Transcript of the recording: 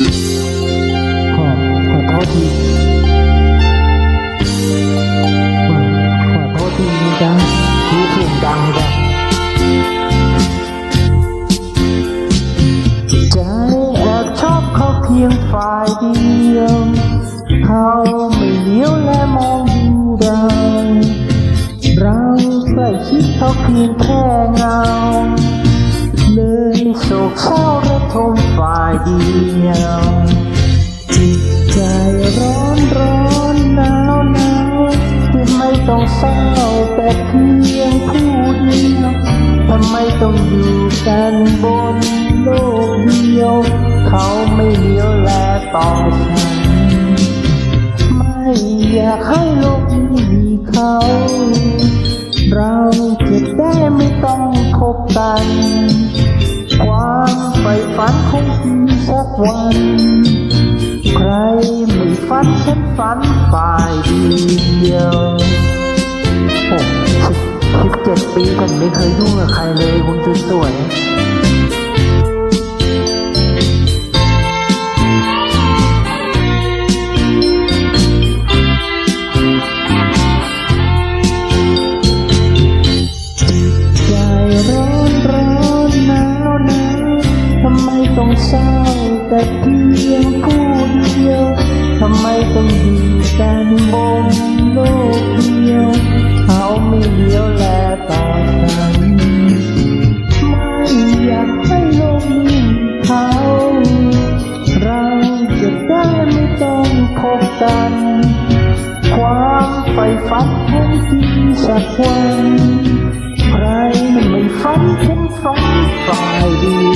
ขอขอโทษทีขอขอโทษทีนะจ๊ะที่เสียงดังจ้ะใจแอบชอบเขาเพียงฝ่ายเดียว เขาไม่เลี้ยวและมองดูเราเราใกล้ชิดเขาเพียงแค่เงา เลยโศกเศร้าระทมฝ่าย เดียว จิตใจร้อนร้อนหนาวหนาวที่ไม่ต้องเศร้าแต่เพียงผู้เดียวทำไมต้องอยู่กันบนโลกเดียว เขาไม่เลี้ยวแลต่อฉันไม่อยากให้โลกนี้มีเขา วัน ใครไม่ฝันฉันฝันฝ่ายเดียวโอ้สิบเจ็ดปีฉันไม่เคยยุ่งกับใครเลยคุณสวย เศร้าแต่เพียงผู้เดียว ทำไมต้องอยู่กันบนโลกเดียว เขาไม่เลี้ยวแลต่อฉันไม่อยากให้ลกนี้มีเขา เราจะได้ไม่ต้องพบกัน ความใฝ่ฝันคงจริงสักวัน ใครมันไม่ฝันฉันฝันฝ่ายเดี